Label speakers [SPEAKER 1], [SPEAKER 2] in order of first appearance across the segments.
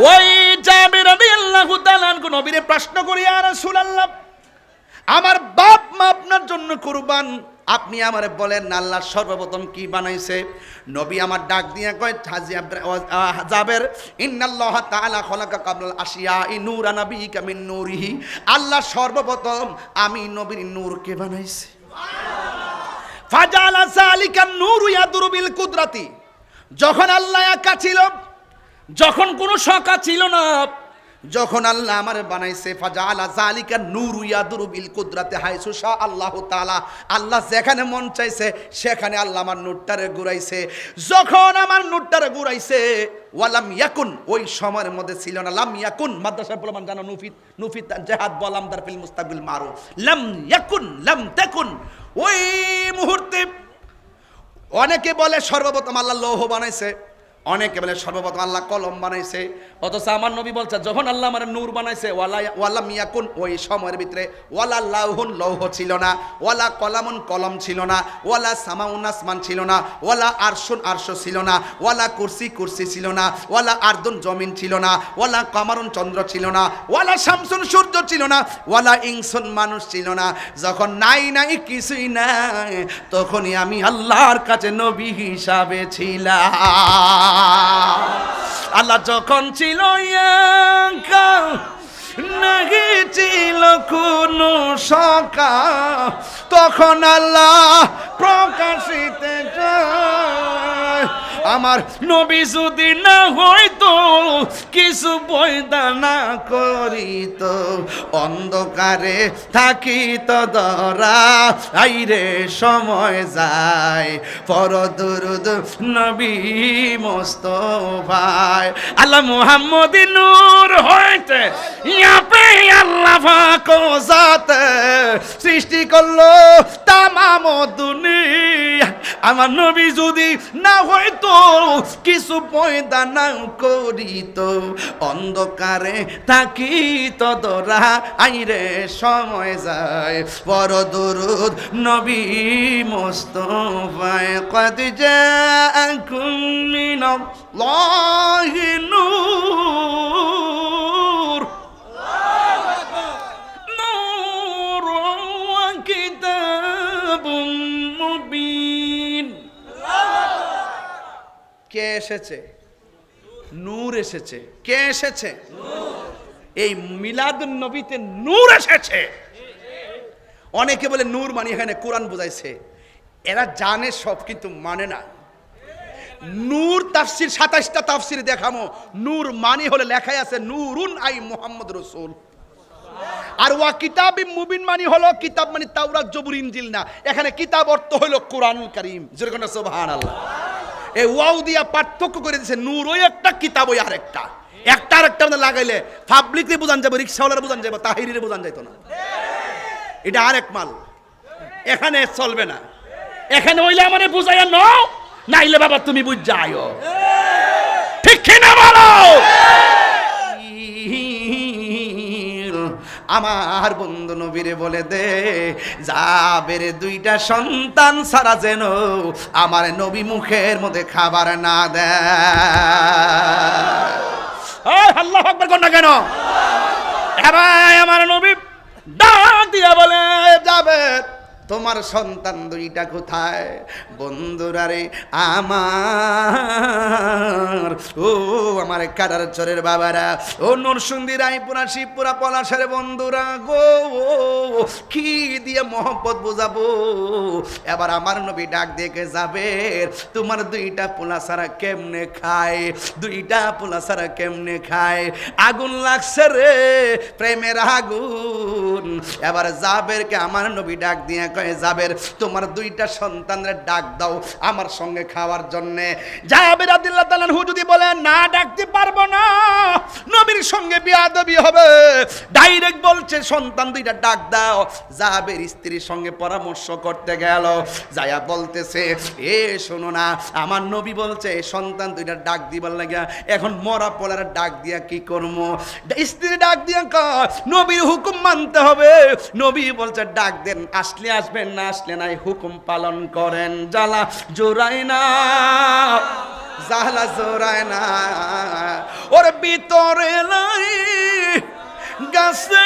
[SPEAKER 1] ওই জাবির রাদিয়াল্লাহু তাআলা নবীরে প্রশ্ন করি আর রাসূলুল্লাহ, আমার বাপ মা আপনার জন্য কুরবান, আপনি আমারে বলেন আল্লাহ সর্বপ্রথম কি বানাইছে? নবী আমার ডাক দিয়ে কয় জাবের, ইন্নাল্লাহ তাআলা খলাকা কাবলাল আশিয়া ই নূরা নাবিকা মিন নূরিহি, আল্লাহ সর্বপ্রথম আমি নবীর নূরকে বানাইছে। ফাজালা জালিকা নূরু ইয়াদুরু বিল কুদরাতি, যখন আল্লাহ একা ছিল যখন কোনো শকা ছিল না। যখন আল্লাহ আমার বানাইছে ফাজালা জালিকা নূরু ইয়াদুরু বিল কুদরাতি হাইসু শাহ আল্লাহ তাআলা। আল্লাহ যেখানে মন চাইছে, সেখানে আল্লাহ আমার নূরটারে ঘুরাইছে। যখন আমার নূরটারে ঘুরাইছে, ওয়ালাম ইয়াকুন, ওই সময়ের মধ্যে ছিল না। লাম ইয়াকুন, মাদ্রাসার প্রমাণ জানো, নুফিত নুফিত জেহাদ বলাম দার ফিল মুস্তাকবিল মারো। লাম ইয়াকুন, লাম তাকুন। ওই মুহূর্তে অনেকে বলে সর্বপ্রথম আল্লাহ লৌহ বানাইছে। অনেকে বলে সর্বপ্রথম আল্লাহ কলম বানাইছে। অথচ আমার নবী বলছে, যখন আল্লাহ আমার নূর বানাইছে ওয়ালা ওয়ালা মিয়াকুন ওই সময়ের ভিতরে ওয়ালা লাউহুন লৌহ ছিল না, ওয়ালা কলামুন কলম ছিল না, ওয়ালা সামাউন আসমান ছিল না, ওয়ালা আরশুন আরশ ছিল না, ওয়ালা কুরসি কুরসি ছিল না, ওয়ালা আর্দুন জমিন ছিল না, ওয়ালা কামারুন চন্দ্র ছিল না, ওয়ালা শামসুন সূর্য ছিল না, ওয়ালা ইনসুন মানুষ ছিল না। যখন নাই নাই কিছুই নাই, তখনই আমি আল্লাহর কাছে নবী হিসাবে ছিলাম। আল্লাহ যখন ছিল নাহি ছিল কোনো সকা তখন আল্লাহ প্রকাশিতে যায়। আমার নবী যদি না হইতো, কিছু বৈদা না করিত। অন্ধকারে থাকিত দরা, আইরে সময় যায়। পর দুরুদ নবী মস্ত ভাই। আল্লাহ মুহাম্মদ নূর হইতে, ইয়াপে আল্লাহ ফাকো সৃষ্টি করল তামাম দুনিয়া। আমার নবী যদি না হইতো, কিছু পয়দা না করিত, অন্ধকারে থাকিত দরা আইরে সময় যায়। বড় দরুদ নবী মোস্তফায়, কদ যা মিনাল্লাহি নূর। এসেছে? নূর এসেছে। কে এসেছে? এই মিলাদুন নবীতে নূর এসেছে। অনেকে বলে নূর মানে এখানে কোরআন বোঝাইছে। এরা জানে, সব কিন্তু মানে না। নূর তাফসির সাতাশটা তাফসির দেখামো। নূর মানে হলে লেখাই আছে, নূরুন আই মোহাম্মদ রসুল। আর ওয়া কিতাবি মুবিন মানে হলো, কিতাব মানে তাওরাত, জবুর ইনজিল না। এখানে কিতাব অর্থ হলো কোরআনুল কারীম। যেরকম সুবহানাল্লাহ। এই ওয়াও দিয়া পার্থক্য করে দিছে, নূর ওই একটা, কিতাব ওই আরেকটা। একটা আরেকটা লাগাইলে পাবলিকলি বোঝান যাবে রিক্সাওয়ালার বোঝান যাবে তাহিরিরে বোঝান যাইতো না। এটা আরেক মাল। এখানে চলবে না। এখানে হইলে আমারে বুঝাইয়া নাও, নাইলে বাবা তুমি বুঝ যাও ঠিক কিনা বলো? আমার বন্ধু নবীরে বলে দে যাবের দুইটা সন্তান ছাড়া যেন আমার নবী মুখের মধ্যে খাবার না দেয়। না কেন? আমার নবী ডাক দিয়া বলে, যাবে। তোমার সন্তান দুইটা কোথায়? বন্ধুরা রে আমার। ও, আমার কাটার চরের বাবারা। ও নরসুন্দি রায়পুরা, শিবপুরা, পলাশের বন্ধুরা গো। কি দিয়ে মহব্বত বোঝাবো? এবার আমার নবী ডাক দেখে যাবে? তোমার দুইটা পোলা সারা কেমনে খায়? দুইটা পোলা সারা কেমনে খায়? আগুন লাগছে রে, প্রেমের আগুন। এবার জাবেরকে আমার নবী ডাক দিয়ে কয়ে জাবের তোমার দুইটা সন্তানের ডাক দাও আমার সঙ্গে খাওয়ার জন্যে। আদিল্লাহ তালানহু যদি বলে, না ডাকতে পারব না, নবীর সঙ্গে বিয়াদবি হবে। ডাইরেক্ট বলছে, সন্তান দুইটা ডাক দাও। জাবের স্ত্রীর সঙ্গে পরামর্শ করতে গেল। যায়া বলতেছে, এ শোনো না, আমার নবী বলছে, সন্তান দুইটা ডাক দিবার লাগিয়া এখন মরা পলার ডাক দিয়া কি করব? স্ত্রী ডাক দিয়া নবীর হুকুম মানতে হবে। নবী বলছে, ডাক দেন, আসলে আসবেন না, আসলে নাই, হুকুম পালন করেন। জ্বালা জোরাই না জালা জোড়ায় না। ওর ভিতরে নাই গাছে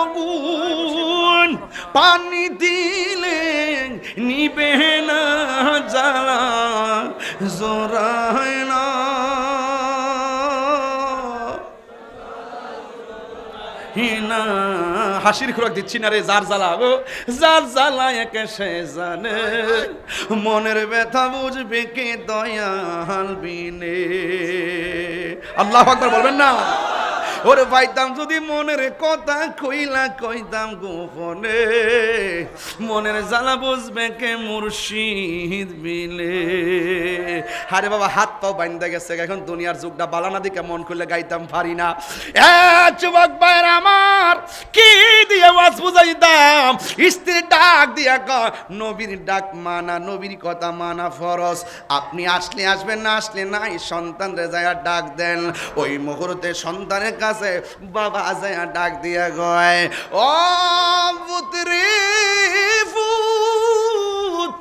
[SPEAKER 1] আগুন, পানি দিলে নিবে না, জ্বালা জোড়ায় না। হিনা। হাসির খোরাক দিচ্ছি না রে, যার জ্বালা গো, যার জ্বালা একে সে জানে। মনের ব্যথা বুঝবে কে দয়াল বিনে। আল্লাহ আকবার বলবেন না? ওরে পাইতাম যদি মনের কথা কইলা, কইতাম গোপনে। মনের জ্বালা বুঝবে কে মুর্শিদ বিলে আরে বাবা, হাত পাও বাইন্দা গেছে এখন দুনিয়ার যুগটা বালানা দিকে মন করলে গাইতাম পারি না। এ দিয়ে ওয়াজ বুঝাইতাম স্ত্রীর ডাক দিয়া ক নবীর ডাক মানা, নবীর কথা মানা ফরজ। আপনি আসলে আসবেন না, আসলে নাই। সন্তান রে যায় ডাক দেন। ওই মুহূর্তে সন্তানের কাছে বাবা যায় ডাক দিয়া গয় ও পুত্রী ফুত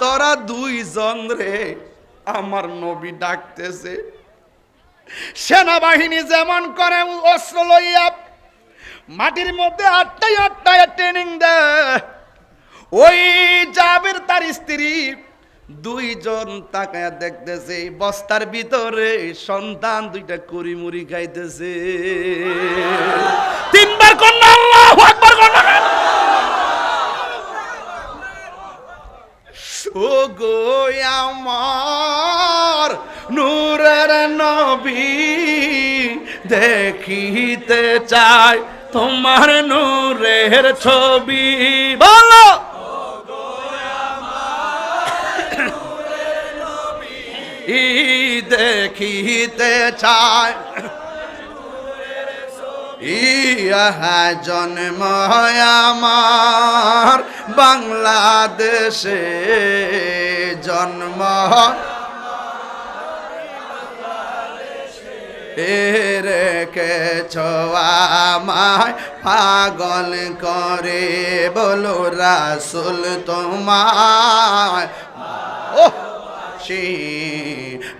[SPEAKER 1] তোরা দুইজন রে আমার নবী ডাকতেছে। সেনাবাহিনী যেমন করে অস্ত্র লইয়া মাটির মধ্যে আটটায় আটটায় ট্রেনিং দেয়। ওই জাবের তার স্ত্রী দুইজন তাকায় দেখতেছে, বস্তার ভিতরে সন্তান দুইটা কুড়ি মুড়ি খাইতেছে। তিনবার কন্যা আমার নূরের নবী দেখিতে চাই তোমার নূরের ছবি। বলো। ই দেখিতে চায়। ইহা জন্ম আমার বাংলাদেশে জন্ম। রেখেছ আমায় পাগল করে? বলো রাসুল তোমায়। ও সে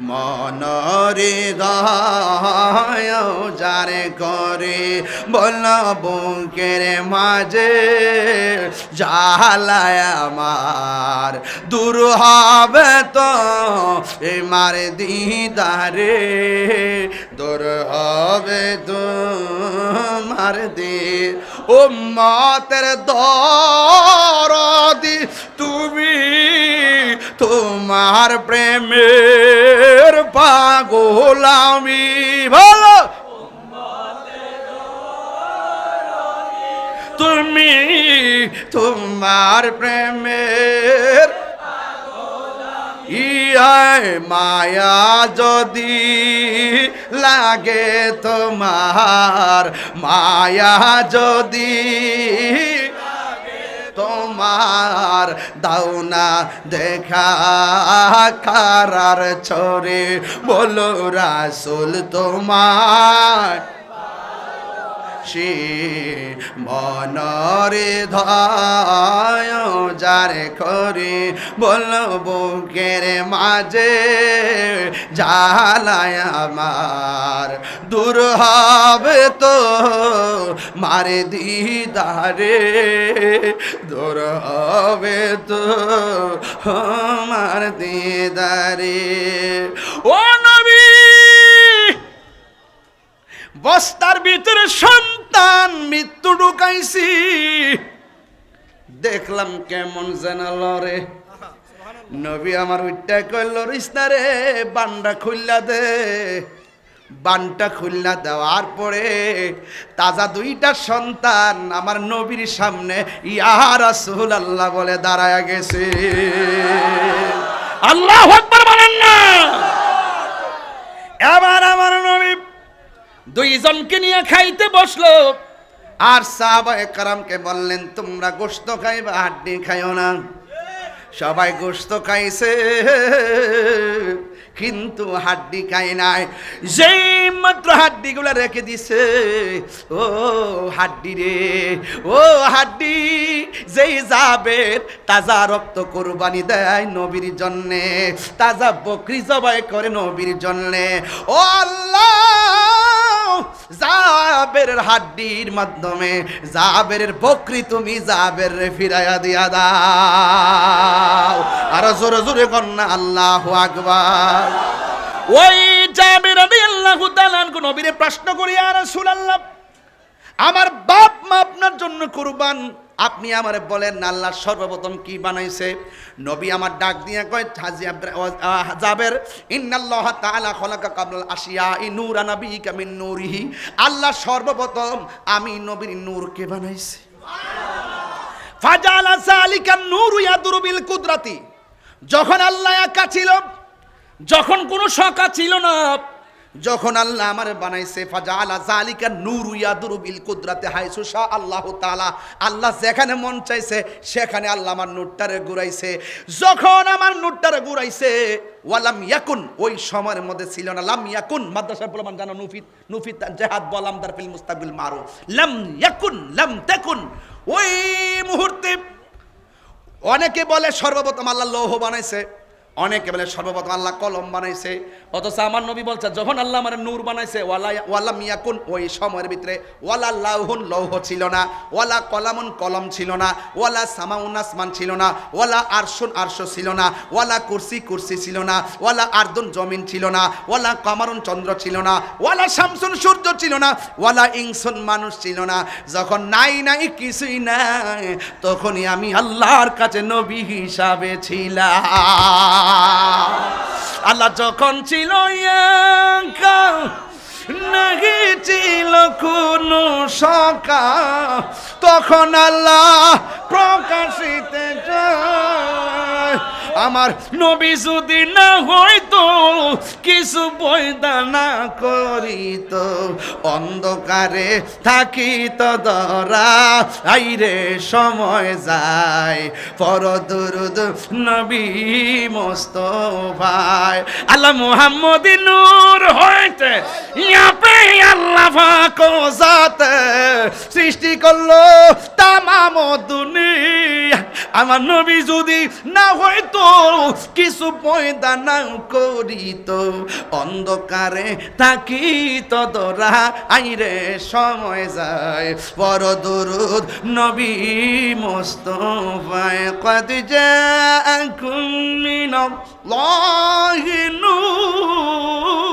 [SPEAKER 1] মনরে গায় যারে করে বল বুকের মাঝে জালায় আমার। দূর হবে তো মার দিদারে, দূর হবে তো মার দি। ও মাতের তুমি তোমার প্রেমের পাগল আমি। ভালো? তুমি তোমার প্রেমের ইহায় মায়া যদি লাগে তোমার, মায়া যদি তোমার দাওনা দেখা। কারার ছড়ে বলো রাসুল তোমার। সে মনরে ধায় যারে করে বল বুকের মাঝে জালায় আমার। দূর হবে তো মারে দিদারে, দূর হবে তো মার দিদারে। ও নবী বস্তার ভিতরে সন্তান মৃত্যু ঢুকাইছি। দেখলাম কেমন যেন লরে নবী আমার উইটা কইল রিস্তারে বান্ডা খুললা দে। বানটা খুললা দেওয়ার পরে তাজা দুইটা সন্তান আমার নবীর সামনে, ইয়া রাসূল আল্লাহ বলে দাঁড়ায় গেছে। আল্লাহ বলেন না। এবার আমার নবী দুইজনকে নিয়ে খাইতে বসল। আর সাহাবা কারামকে বললেন, তোমরা গোস্ত খাইবা, হাড্ডি খাইও না। সবাই গোস্ত খাইছে, কিন্তু হাড্ডি খাই নাই। যেই মাত্র হাড্ডিগুলো রেখে দিছে, ও হাড্ডি রে, ও হাড্ডি, যেই যাবে তাজা রক্ত কোরবানি দেয় নবীর জন্যে, তাজা বকরি জবাই করে নবীর জন্যে, ও আল্লাহ! জাবের হাড্ডির মাধ্যমে, জাবেরের বকরি তুমি জাবের ফিরাইয়া দিয়া দাও। আর জোরে জোরে কন্যা, আল্লাহ আকবার। ওই জাবের রাদিয়াল্লাহু তাআলা নবীরে প্রশ্ন করি আর আমার বাপ মা আপনার জন্য কুরবান আপনি আমারে বলেন, আল্লাহ সর্বপ্রথম কি বানাইছে? নবী আমার ডাক দিয়ে কয় হাজি জাবের, ইন্নাল্লাহ তাআলা খলাকা কাবলাল আশিয়া ই নূরা নাবিকা মিন নূরিহি। আল্লাহ সর্বপ্রথম আমি নবীর নূরকে বানাইছি। ফাজালা জালিকা নূরু ইয়াদুরু বিল কুদরাতি। যখন আল্লাহ একা ছিল, যখন কোনো শকা ছিল না যখন আল্লাহ আমার বানাইছে ফাজালা জালিকা নূরু ইয়াদুরু বিল কুদরাতি হাইসু শা আল্লাহ তাআলা। আল্লাহ যেখানে মন চাইছে, সেখানে আল্লাহ আমার নূরটারে ঘুরাইছে। যখন আমার নূরটারে ঘুরাইছে, ওয়ালাম ইয়াকুন, ওই সময়ের মধ্যে ছিল না। লাম ইয়াকুন, মাদ্রাসার প্রমাণ জানো, নুফিত নুফিত জেহাদ বলাম দার ফিল মুস্তাকবিল মারু লাম ইয়াকুন, লাম তাকুন। ওই মুহূর্তে অনেকে বলে, সর্বপ্রথম আল্লাহ লৌহ বানাইছে। অনেকে বলে সর্বপ্রথম আল্লাহ কলম বানাইছে। অথচ আমার নবী বলছে, যখন আল্লাহ আমার নূর বানাইছে, ওয়ালা ওয়ালা মিয়াকুন ওই সময়ের ভিতরে ওয়ালা লাউহুন লৌহ ছিল না, ওয়ালা কলামুন কলম ছিল না, ওয়ালা সামাউন আসমান ছিল না, ওয়ালা আরশুন আরশ ছিল না, ওয়ালা কুরসি কুরসি ছিল না, ওয়ালা আর্দুন জমিন ছিল না, ওয়ালা কামারুন চন্দ্র ছিল না, ওয়ালা শামসুন সূর্য ছিল না, ওয়ালা ইনসুন মানুষ ছিল না। যখন নাই নাই কিছুই নাই, তখনই আমি আল্লাহর কাছে নবী হিসাবে ছিলাম। আল্লাহ যখন ছিল ছিল কোনো সকা তখন আল্লাহ প্রকাশিতে যায়। আমার নবী যদি না হইতো কিছু বৈদা না করিত। অন্ধকারে থাকিত দরা, আইরে সময় যায়। পর দুরুদ নবী মস্ত ভাই আল্লাহ মুহাম্মদ নূর হইতে, ইয়াপে আল্লাহ ফাকো সৃষ্টি করল তামাম দুনিয়া। আমার নবী যদি না হইতো কিছু পয়দা না করিত, অন্ধকারে থাকিত দরা আইরে সময় যায়। বড় দুরুদ নবী মোস্তফায়, কদ জাআকুম মিনাল্লাহি নূর।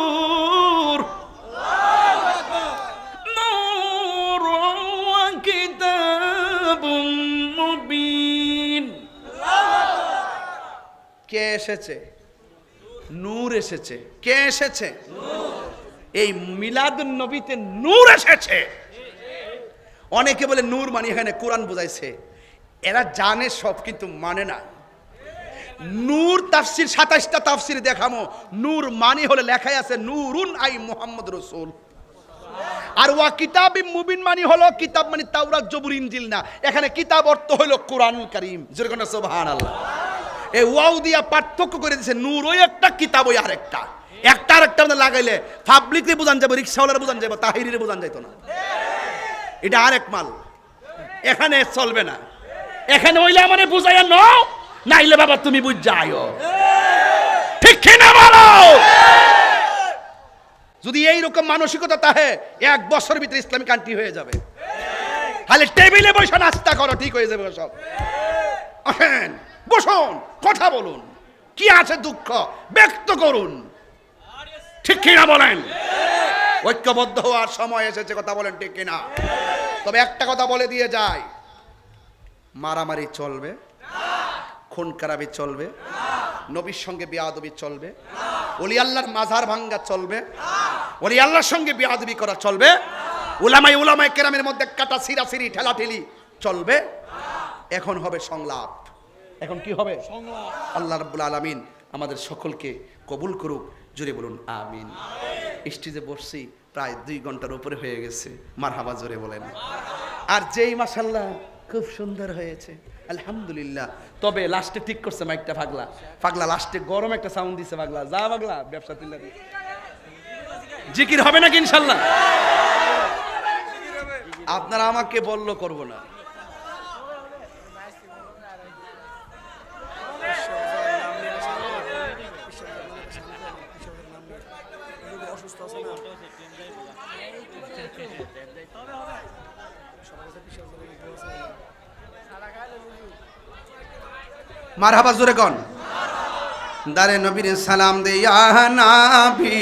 [SPEAKER 1] কে এসেছে? নূর এসেছে। কে এসেছে? এই মিলাদুন নবীতে নূর এসেছে। অনেকে বলে নূর মানে এখানে কোরআন বুঝাইছে। এরা জানে, সব কিন্তু মানে না। নূর তাফসির সাতাশটা তাফসির দেখামো। নূর মানে হলে লেখাই আছে, নূরুন আই মোহাম্মদ রসুল। আর ওয়া কিতাবি মুবিন মানি হলো, কিতাব মানে তাওরাত জবুর ইনজিল না। এখানে কিতাব অর্থ হলো কোরআনুল কারীম। যেরকম সুবহানাল্লাহ। এই ওয়াও দিয়া পার্থক্য করে দিছে, নূর ওই একটা, কিতাব ওই আরেকটা। একটা আরেকটা মধ্যে লাগাইলে পাবলিকরে বোঝান যাবে রিক্সাওয়ালার বোঝান যাবে তাহিরিরে বোঝান যাইতো না। এটা আরেক মাল। এখানে চলবে না। এখানে ওইলে আমারে বুঝাইয়া নাও, নাইলে বাবা তুমি বুঝ যাও ঠিক কিনা বলো? যদি এইরকম মানসিকতা তাহে, এক বছর ভিতরে ইসলামিক কান্ট্রি হয়ে যাবে। তাহলে টেবিলে বসে নাস্তা করো, ঠিক হয়ে যাবে সব। আসেন বসুন, কথা বলুন। কি আছে দুঃখ? ব্যক্ত করুন। ঠিক কিনা বলেন? ঐক্যবদ্ধ হওয়ার সময় এসেছে কথা বলেন ঠিক কিনা? তবে একটা কথা বলে দিয়ে যায় মারামারি চলবে। খুন খারাপি চলবে। নবীর সঙ্গে বিয়াদবি চলবে। ওলি আল্লাহর মাঝার ভাঙ্গা চলবে। ওলি আল্লাহর সঙ্গে বিয়াদবি করা চলবে। উলামাই উলামাই কেরামের মধ্যে কাটা সিরা সিরি ঠেলা ঠেলি চলবে। এখন হবে সংলাপ। এখন কি হবে? আল্লাহ রাব্বুল আলামিন আমাদের সকলকে কবুল করুক জোরে বলুন আমিন। স্টেজে বসছি প্রায় দুই ঘণ্টার উপরে হয়ে গেছে। মারহাবা জোরে বলেন। আর যেই মাসাল্লাহ খুব সুন্দর হয়েছে আলহামদুলিল্লাহ। তবে লাস্টে ঠিক করছে মাইকটা পাগলা। ফাগলা লাস্টে গরম একটা সাউন্ড দিছে পাগলা। যা পাগলা ব্যবসা তুলে দে। জিকির হবে নাকি ইনশাল্লাহ আপনারা আমাকে বলল করব না। মারহাবা জোরে কন। দারে নবীর সালাম দে নাবি।